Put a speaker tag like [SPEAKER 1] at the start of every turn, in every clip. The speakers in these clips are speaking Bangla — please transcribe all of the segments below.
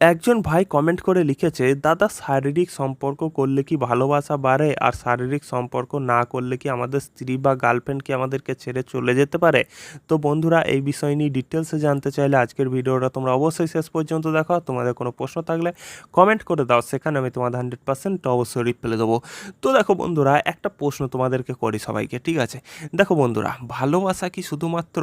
[SPEAKER 1] একজন ভাই কমেন্ট করে লিখেছে, দাদা, শারীরিক সম্পর্ক করলে কি ভালোবাসা বাড়ে? আর শারীরিক সম্পর্ক না করলে কি আমাদের স্ত্রী বা গার্লফ্রেন্ড কি আমাদেরকে ছেড়ে চলে যেতে পারে? তো বন্ধুরা, এই বিষয় নিয়ে ডিটেলসে জানতে চাইলে আজকের ভিডিওটা তোমরা অবশ্যই শেষ পর্যন্ত দেখো। তোমাদের কোনো প্রশ্ন থাকলে কমেন্ট করে দাও, সেখানে আমি তোমাদের হান্ড্রেড পার্সেন্ট অবশ্যই রিপ্লাই দেবো। তো দেখো বন্ধুরা, একটা প্রশ্ন তোমাদেরকে করি সবাইকে, ঠিক আছে? দেখো বন্ধুরা, ভালোবাসা কি শুধুমাত্র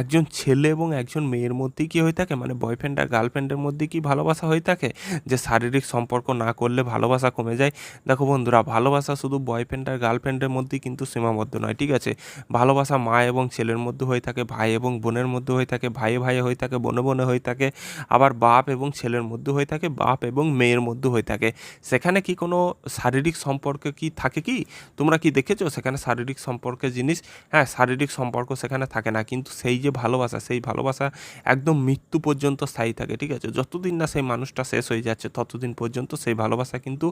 [SPEAKER 1] একজন ছেলে এবং একজন মেয়ের মধ্যেই কি হয়ে থাকে? মানে বয়ফ্রেন্ড আর গার্লফ্রেন্ডের মধ্যে কি ভালোবাসা হয়ে থাকে, যে শারীরিক সম্পর্ক না করলে ভালোবাসা কমে যায়। দেখো বন্ধুরা, ভালোবাসা শুধু বয়ফ্রেন্ড আর গার্লফ্রেন্ডের মধ্যেই কিন্তু সীমাবদ্ধ নয়, ঠিক আছে? ভালোবাসা মা এবং ছেলের মধ্যে হয়ে থাকে, ভাই এবং বোনের মধ্যে হয়ে থাকে ভাই ভাইয়ে হয়ে থাকে, বনে বনে হয়ে থাকে, আবার বাপ এবং ছেলের মধ্যে হয়ে থাকে, বাপ এবং মেয়ের মধ্যে হয়ে থাকে। সেখানে কি কোনো শারীরিক সম্পর্ক কি থাকে কি? তোমরা কি দেখেছ? সেখানে শারীরিক সম্পর্কের জিনিস হ্যাঁ শারীরিক সম্পর্ক সেখানে থাকে না, কিন্তু সেই যে ভালোবাসা, সেই ভালোবাসা একদম মৃত্যু পর্যন্ত স্থায়ী থাকে, ঠিক আছে? যতদিন না সেই মানুষটা শেষ হয়ে যাচ্ছে, ততদিন পর্যন্ত সেই ভালোবাসা কিন্তু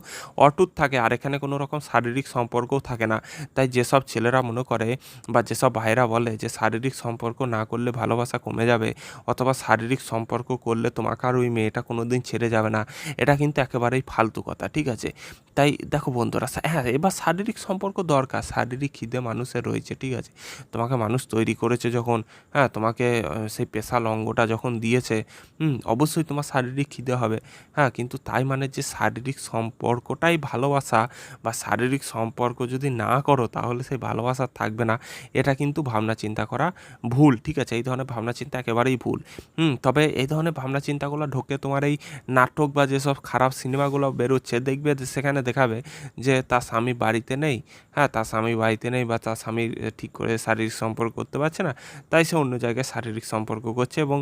[SPEAKER 1] অটুট থাকে আর এখানে কোনো রকম শারীরিক সম্পর্কও থাকে না। তাই যেসব ছেলেরা মনে করে বা যেসব ভাইরা বলে যে শারীরিক সম্পর্ক না করলে ভালোবাসা কমে যাবে অথবা শারীরিক সম্পর্ক করলে তোমাকে আর ওই মেয়েটা কোনো দিন ছেড়ে যাবে না, এটা কিন্তু একেবারেই ফালতু কথা, ঠিক আছে? তাই দেখো বন্ধুরা হ্যাঁ এবার শারীরিক সম্পর্ক দরকার, শারীরিক খিদে মানুষের রয়েছে, ঠিক আছে? তোমাকে মানুষ তৈরি করেছে যখন হ্যাঁ তোমাকে সেই পেশাল অঙ্গটা যখন দিয়েছে, হুম, অবশ্যই তোমার শারীরিক খিদে হবে। হ্যাঁ কিন্তু তাই মানে যে শারীরিক সম্পর্কটাই ভালোবাসা বা শারীরিক সম্পর্ক যদি না করো তাহলে সেই ভালোবাসা থাকবে না। এটা কিন্তু ভাবনা চিন্তা করা ভুল, ঠিক আছে? এই ধরনের ভাবনা চিন্তা একেবারেই ভুল। হুম, তবে এই ধরনের ভাবনা চিন্তাগুলো ঢোকে তোমার এই নাটক বা যেসব খারাপ সিনেমাগুলো বেরোচ্ছে, দেখবে সেখানে দেখাবে যে তার স্বামী বাড়িতে নেই। হ্যাঁ তার স্বামী বাড়িতে নেই বা তার স্বামী ঠিক করে শারীরিক সম্পর্ক করতে পারছে না, তাই সে অন্য জায়গায় শারীরিক সম্পর্ক করছে এবং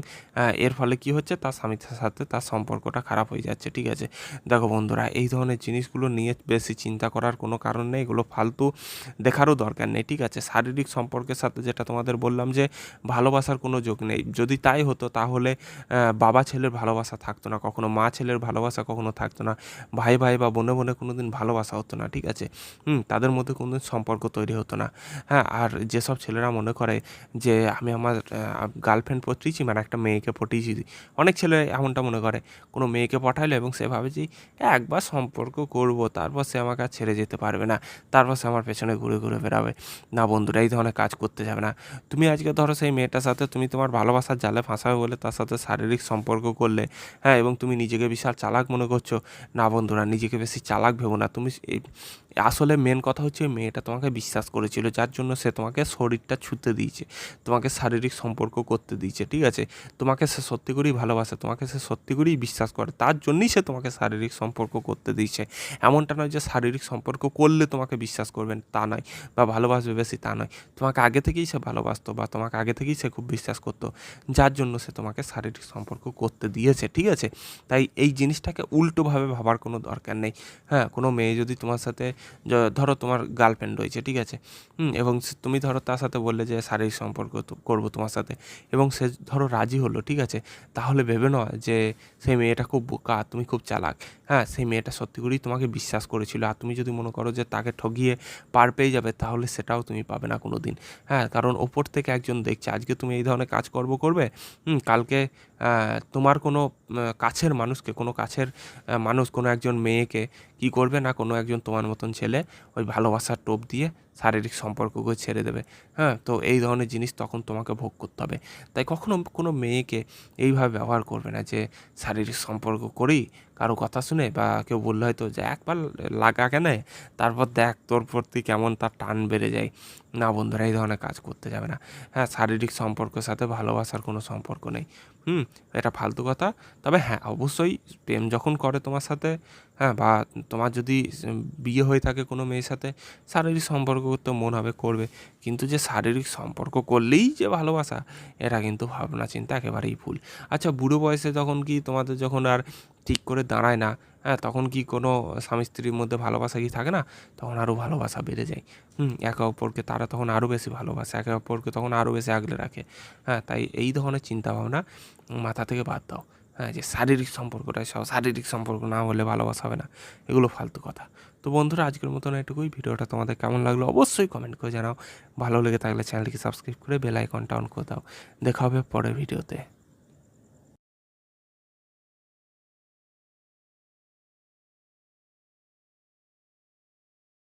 [SPEAKER 1] এর ফলে কি হচ্ছে? তার স্বামীর সাথে তার সম্পর্কটা খারাপ হয়ে যাচ্ছে, ঠিক আছে? দেখো বন্ধুরা, এই ধরনের জিনিসগুলো নিয়ে বেশি চিন্তা করার কোনো কারণ নেই, এগুলো ফালতু দেখারও দরকার নেই, ঠিক আছে? শারীরিক সম্পর্কের সাথে যেটা তোমাদের বললাম যে ভালোবাসার কোনো যোগ নেই, যদি তাই হতো তাহলে বাবা ছেলের ভালোবাসা থাকতো না, কখনো মা ছেলের ভালোবাসা কখনো থাকতো না, ভাই ভাই বা বোনে বোনে কোনো দিন ভালোবাসা হতো না, ঠিক আছে? হুম, তাদের মধ্যে কোনো দিন সম্পর্ক তৈরি হতো না হ্যাঁ? আর যেসব ছেলেরা মনে করে যে আমি আমার গার্লফ্রেন্ড পটিয়েছি মানে একটা মেয়েকে পটিয়েছি, অনেক ছেলে এমনটা মনে করে কোনো মেয়েকে পাঠাইলো এবং সে ভাবে যে একবার সম্পর্ক করব, তারপর সে আমাকে আর ছেড়ে যেতে পারবে না। তারপর সে আমার পেছনে ঘুরে ঘুরে বেড়াবে। না বন্ধুরা, এই ধরনের কাজ করতে যাবে না। তুমি আজকে ধরো সেই মেয়েটার সাথে তুমি তোমার ভালোবাসার জালে ফাঁসাবে বলে তার সাথে শারীরিক সম্পর্ক করলে হ্যাঁ এবং তুমি নিজেকে বিশাল চালাক মনে করছ। না বন্ধুরা, নিজেকে বেশি চালাক ভেবো না। তুমি আসলে মেন কথা হচ্ছে মেয়েটা তোমাকে বিশ্বাস করেছিল, যার জন্য সে তোমাকে শরীরটা ছুতে দিয়েছে, তোমাকে শারীরিক সম্পর্ক করতে দিয়েছে, ঠিক আছে? তোমাকে সে সত্যি করেই ভালোবাসে, তোমাকে সে সত্যি করেই বিশ্বাস করে, তার জন্যই সে তোমাকে শারীরিক সম্পর্ক করতে দিয়েছে। এমনটা নয় যে শারীরিক সম্পর্ক করলে তোমাকে বিশ্বাস করবেন, তা নয় বা ভালোবাসবে বেশি, তা নয়। তোমাকে আগে থেকেই সে ভালোবাসতো বা তোমাকে আগে থেকেই সে খুব বিশ্বাস করতো, যার জন্য সে তোমাকে শারীরিক সম্পর্ক করতে দিয়েছে, ঠিক আছে? তাই এই জিনিসটাকে উল্টোভাবে ভাবার কোনো দরকার নেই। হ্যাঁ কোনো মেয়ে যদি তোমার সাথে ধরো তোমার গার্লফ্রেন্ড রয়েছে, ঠিক আছে? এবং তুমি ধরো তার সাথে বললে যে শারীরিক সম্পর্ক করব তোমার সাথে, এবং সে ধরো রাজি হলো, ঠিক আছে? তাহলে ভেবে নয় যে সেই মেয়েটা খুব বোকা, তুমি খুব চালাক। হ্যাঁ সেই মেয়েটা সত্যি করেই তোমাকে বিশ্বাস করেছিল। আর তুমি যদি মনে করো যে তাকে ঠগিয়ে পার পেয়ে যাবে, তাহলে সেটাও তুমি পাবে না কোনো দিন হ্যাঁ কারণ ওপর থেকে একজন দেখছে, আজকে তুমি এই ধরনের কাজ করব করবে কালকে তোমার কোনো কাছের মানুষকে, কোনো কাছের মানুষ, কোনো একজন মেয়েকে কি করবে না কোনো একজন তোমার মতন ছেলে ওই ভালোবাসার টোপ দিয়ে শারীরিক সম্পর্ককে ছেড়ে দেবে। হ্যাঁ তো এই ধরনের জিনিস তখন তোমাকে ভোগ করতে হবে। তাই কখনো কোনো মেয়েকে এইভাবে ব্যবহার করবে না যে শারীরিক সম্পর্ক করি, কারও কথা শুনে বা কেউ বললে হয়তো যে একবার লাগা কেন? তারপর দেখ তোর প্রতি কেমন তার টান বেড়ে যায়। না বন্ধুরা, এই ধরনের কাজ করতে যাবে না। হ্যাঁ শারীরিক সম্পর্কের সাথে ভালোবাসার কোনো সম্পর্ক নেই। হুম, এটা ফালতু কথা। তবে হ্যাঁ অবশ্যই প্রেম যখন করে তোমার সাথে হ্যাঁ বা তোমার যদি বিয়ে হয়ে থাকে কোনো মেয়ের সাথে, শারীরিক সম্পর্ক করতে মন হবে করবে। কিন্তু যে শারীরিক সম্পর্ক করলেই যে ভালোবাসা, এটা কিন্তু ভাবনা চিন্তা একেবারেই ভুল। আচ্ছা বুড়ো বয়সে যখন কি তোমাদের যখন আর ঠিক করে দাঁড়ায় না হ্যাঁ তখন কি কোনো স্বামী স্ত্রীর মধ্যে ভালোবাসা কি থাকে না? তখন আরও ভালোবাসা বেড়ে যায়। হুম, একে অপরকে তারা তখন আরও বেশি ভালোবাসে, একে অপরকে তখন আরও বেশি আগলে রাখে। হ্যাঁ তাই এই ধরনের চিন্তাভাবনা মাথা থেকে বাদ দাও। হ্যাঁ যে শারীরিক সম্পর্কটা সব শারীরিক সম্পর্ক না হলে ভালোবাসা হবে না। এগুলো ফালতু কথা। তো বন্ধুরা, আজকের মতন এটুকুই। ভিডিওটা তোমাদের কেমন লাগল অবশ্যই কমেন্ট করে জানাও। ভালো লেগে থাকলে চ্যানেলটিকে সাবস্ক্রাইব করে বেল আইকনটা অন করে দাও। দেখা হবে পরের ভিডিওতে।